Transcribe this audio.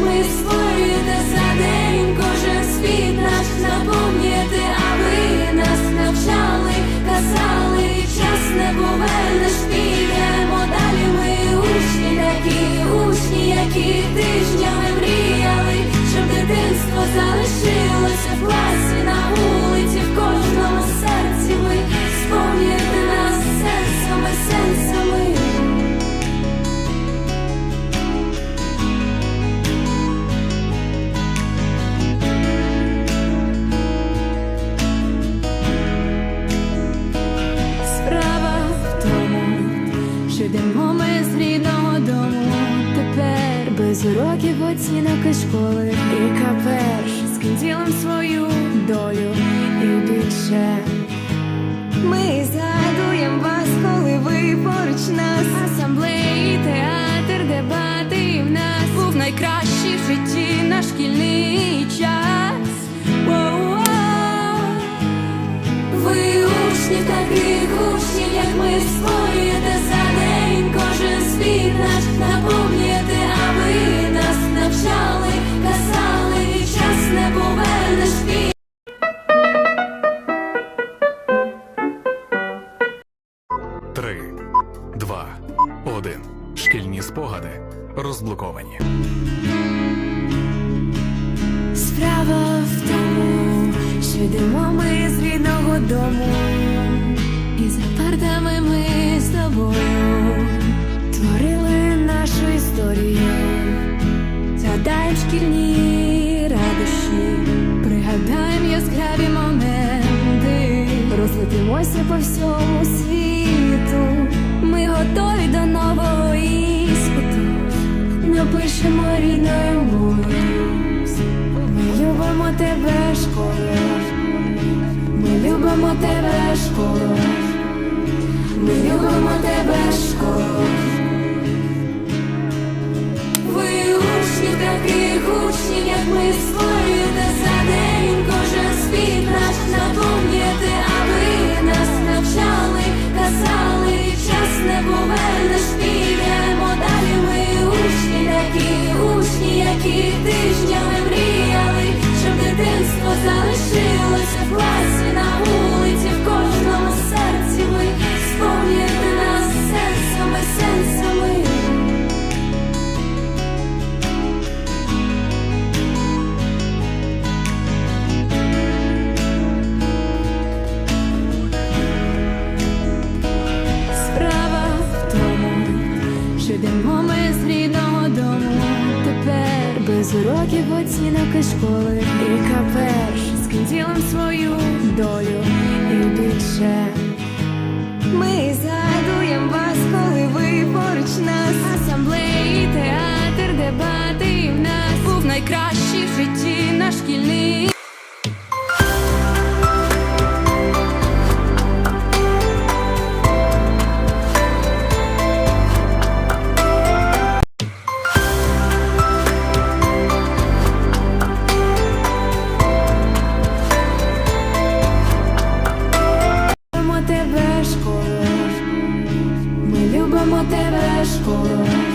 ми створюєте що ми з рідного дому. Тепер без уроків оцінок і школи. І каперш з ким свою долю і більше. Ми згадуємо вас, коли ви поруч нас. Асамблеї, театр, дебати в нас був найкращий в житті наш шкільний час. Ви учнів таких учнів, як ми створюєте за світ наш наповнюєте, а ви нас навчали, казали, і час не повернеш пі- Три, два, один. Шкільні спогади розблоковані. Справа в тому, що йдемо ми з рідного дому, і за партами ми з тобою творили нашу історію, згадаємо шкільні радощі, пригадаємо яскраві моменти, розлетимося по всьому світу. Ми готові до нового іспиту, напишемо рідною мовою. Ми любимо тебе, школа. Ми любимо тебе, школа. Ми любимо тебе, школа. Повернеш, підемо далі. Ми учні такі, учні, які тижнями Без уроків оцінок і школи. І каперш з канділом свою долю. І більше. Ми згадуємо вас, коли ви поруч нас. Асамблеї, театр, дебати в нас. Був найкращий життя tebe školu